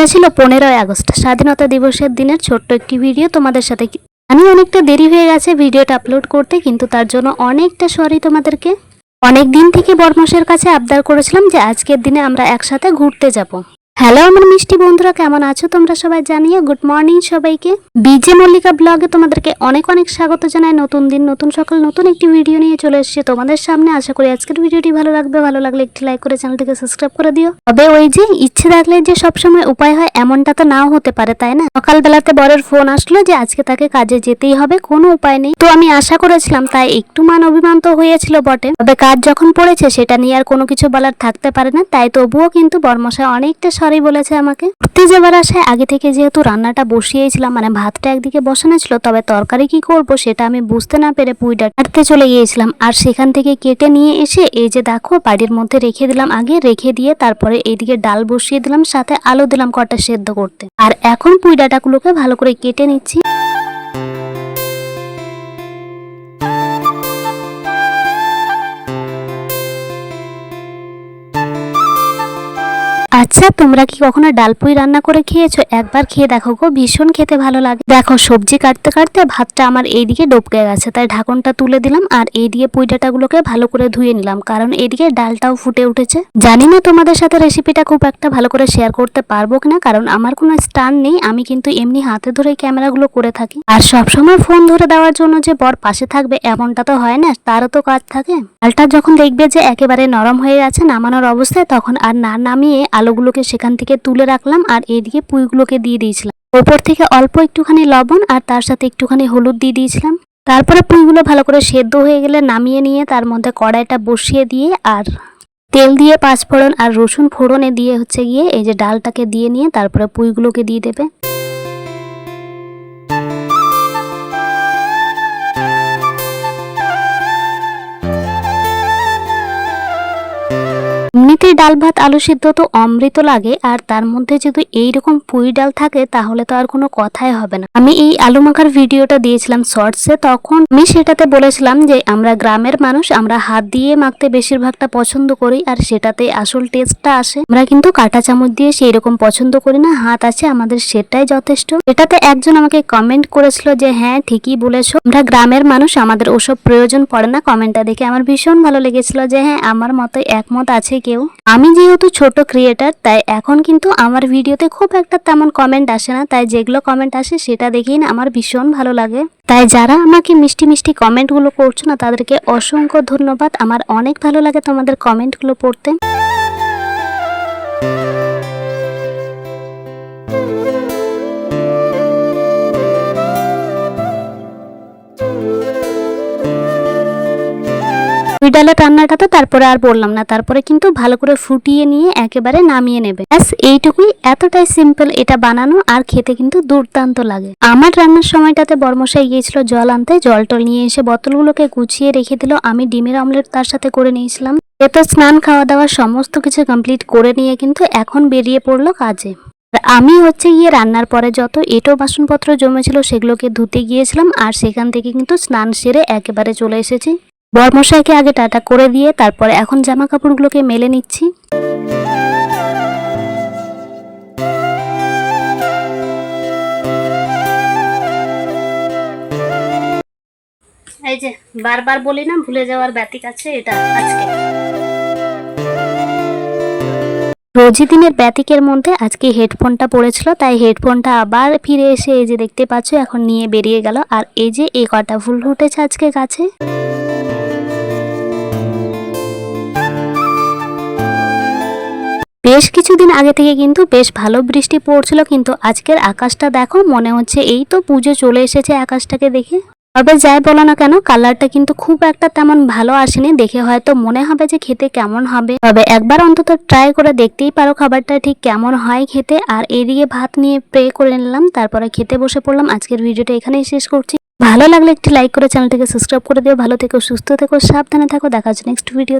এটা ছিল পনেরোই আগস্ট। স্বাধীনতা দিবসের দিনের ছোট্ট একটি ভিডিও তোমাদের সাথে আমি অনেকটা দেরি হয়ে গেছে ভিডিওটা আপলোড করতে, কিন্তু তার জন্য অনেকটা সরি তোমাদেরকে। অনেক দিন থেকে বর্মসের কাছে আবদার করেছিলাম যে আজকের দিনে আমরা একসাথে ঘুরতে যাব। হ্যালো আমার মিষ্টি বন্ধুরা, কেমন আছো তোমরা সবাই জানিয়ে গুড মর্নিং সবাইকে। বিজে মল্লিকা ব্লগে তোমাদেরকে অনেক অনেক স্বাগত জানাই। নতুন দিন, নতুন সকাল, নতুন একটি ভিডিও নিয়ে চলে এসেছি তোমাদের সামনে। আশা করি আজকের ভিডিওটি ভালো লাগবে। ভালো লাগলে একটি লাইক করে চ্যানেলটিকে সাবস্ক্রাইব করে দিও। তবে ওই যে ইচ্ছে থাকলে যে সবসময় উপায় হয়, এমনটা তো নাও হতে পারে, তাই না? সকালবেলাতে বরের ফোন আসলো যে, আজকে তাকে কাজে যেতেই হবে, কোনো উপায় নেই। তো আমি আশা করেছিলাম, তাই একটু মান অভিমান তো হয়েছিল বটে। তবে কাজ যখন পড়েছে, সেটা নিয়ে আর কোনো কিছু বলার থাকতে পারে না। তাই তবুও কিন্তু বর্মশাই অনেকটা সরি বলেছে আমাকে। ঘুরতে যাবার আশায় আগে থেকে যেহেতু রান্নাটা বসিয়েছিলাম মানে ভাতটা একদিকে বসানো ছিল, তবে তরকারি কি করব সেটা আমি বুঝতে না পেরে পুইটা কাটতে চলে গিয়েছিলাম। আর সেখান থেকে কেটে নিয়ে এসে এই যে দেখো, বাড়ির মধ্যে রেখে দিলাম আগে, রেখে দিয়ে তারপরে এইদিকে ডাল বসিয়ে দিলাম, সাথে আলু দিলাম কটা সেদ্ধ করতে। আর এখন পুঁই ডাটাগুলোকে ভালো করে কেটে নিচ্ছি। আচ্ছা তোমরা কি কখনো ডালপুই রান্না করে খেয়েছো? একবার খেয়ে দেখো গো, ভীষণ খেতে ভালো লাগে। দেখো, সবজি কাটতে কাটতে ভাতটা আমার এইদিকে ডবকে গেছে, তাই ঢাকনটা তুলে দিলাম আর এই এইদিকে পুঁই ডাঁটাগুলোকে ভালো করে ধুয়ে নিলাম, কারণ এইদিকে ডালটাও ফুটে উঠেছে। জানি না তোমাদের সাথে রেসিপিটা খুব একটা ভালো করে শেয়ার করতে পারব কিনা, কারণ আমার কোনো স্টান নেই, আমি কিন্তু এমনি হাতে ধরে ক্যামেরাগুলো করে থাকি। আর সবসময় ফোন ধরে দেওয়ার জন্য যে বর পাশে থাকবে, এমনটা তো হয় না, তারও তো কাজ থাকে। ডালটা যখন দেখবে যে একেবারে নরম হয়ে গেছে, নামানোর অবস্থায় তখন আর না নামিয়ে আলুগুলোকে সেখান থেকে তুলে রাখলাম আর এদিকে পুঁইগুলোকে দিয়ে দিয়েছিলাম। ওপর থেকে অল্প একটুখানি লবণ আর তার সাথে একটুখানি হলুদ দিয়ে দিয়েছিলাম। তারপরে পুঁইগুলো ভালো করে সেদ্ধ হয়ে গেলে নামিয়ে নিয়ে তার মধ্যে কড়াইটা বসিয়ে দিয়ে আর তেল দিয়ে পাঁচফোড়ন আর রসুন ফোড়নে দিয়ে হচ্ছে গিয়ে এই যে ডালটাকে দিয়ে নিয়ে তারপরে পুঁইগুলোকে দিয়ে দেবে। এমনিতেই ডাল ভাত, আলু সিদ্ধ তো অমৃত লাগে, আর তার মধ্যে যদি এইরকম পুঁই ডাল থাকে, তাহলে তো আর কোনো কথাই হবে না। আমি এই আলু মাখার ভিডিওটা দিয়েছিলাম শর্টসে, তখন আমি সেটাতে বলেছিলাম যে আমরা গ্রামের মানুষ, আমরা হাত দিয়ে মাখতে বেশিরভাগটা পছন্দ করি, আর সেটাতে আসল টেস্টটা আসে। আমরা কিন্তু কাঁটা চামচ দিয়ে সেই রকম পছন্দ করি না, হাত আছে, আমাদের সেটাই যথেষ্ট। এটাতে একজন আমাকে কমেন্ট করেছিল যে হ্যাঁ ঠিকই বলেছ। আমরা গ্রামের মানুষ, আমাদের ওসব প্রয়োজন পড়ে না। কমেন্টটা দেখে আমার ভীষণ ভালো লেগেছিল যে হ্যাঁ আমার মতো একমত আছে কেউ। আমি যেহেতু ছোট ক্রিয়েটার তাই এখন কিন্তু আমার ভিডিওতে খুব একটা তেমন কমেন্ট আসে না। তাই যেগুলো কমেন্ট আসে সেটা দেখেই না আমার ভীষণ ভালো লাগে। তাই যারা আমাকে মিষ্টি মিষ্টি কমেন্টগুলো করছ না, তাদেরকে অসংখ্য ধন্যবাদ। আমার অনেক ভালো লাগে তোমাদের কমেন্টগুলো পড়তে। ওই ডালের রান্নাটা তো তারপরে আর বললাম না, তারপরে কিন্তু ভালো করে ফুটিয়ে নিয়ে একেবারে নামিয়ে নেবে। ব্যাস, এইটুকুই। এতটাই সিম্পল এটা বানানো আর খেতে কিন্তু দুর্দান্ত লাগে। আমার রান্নার সময়টাতে বর্মশাই গিয়েছিল জল আনতে জল টল নিয়ে এসে বোতলগুলোকে গুছিয়ে রেখে দিল। আমি ডিমের অমলেট তার সাথে করে নিয়েছিলাম। এতো স্নান খাওয়া দাওয়া সমস্ত কিছু কমপ্লিট করে নিয়ে কিন্তু এখন বেরিয়ে পড়ল কাজে। আমি হচ্ছে গিয়ে রান্নার পরে যত এটো বাসনপত্র জমেছিল সেগুলোকে ধুতে গিয়েছিলাম, আর সেখান থেকে কিন্তু স্নান সেরে একেবারে চলে এসেছি। বরমশাইকে আগে টাটা করে দিয়ে তারপরে এখন জামা কাপড়গুলোকে মেলে নিচ্ছি। এই যে বারবার বলি না ভুলে যাওয়ার ব্যতিক আছে এটা আজকে। রোজি দিনের ব্যতিকের মধ্যে আজকে হেডফোনটা পড়েছিল তাই হেডফোনটা আবার ফিরে এসে এই যে দেখতে পাচ্ছ এখন নিয়ে বেরিয়ে গেল। আর এই যে এই কটা ফুল ফুটেছে আজকে গাছে। বেশ কিছুদিন আগে থেকে কিন্তু বেশ ভালো বৃষ্টি পড়ছিল, কিন্তু আজকের আকাশটা দেখো, মনে হচ্ছে এই তো পুজো চলে এসেছে আকাশটাকে দেখে। তবে যাই বলো না কেন, কালারটা কিন্তু খুব একটা তেমন ভালো আসেনি, দেখে হয়তো মনে হবে যে খেতে কেমন হবে। তবে একবার অন্তত ট্রাই করে দেখতেই পারো খাবারটা ঠিক কেমন হয় খেতে। আর এদিকে ভাত নিয়ে প্রে করে নিলাম, তারপরে খেতে বসে পড়লাম। আজকের ভিডিওটা এখানেই শেষ করছি। ভালো লাগলে একটি লাইক করে চ্যানেলটিকে সাবস্ক্রাইব করে দিও। ভালো থেকো, সুস্থ থেকো, সাবধানে থাকো। দেখা হচ্ছে নেক্সট ভিডিও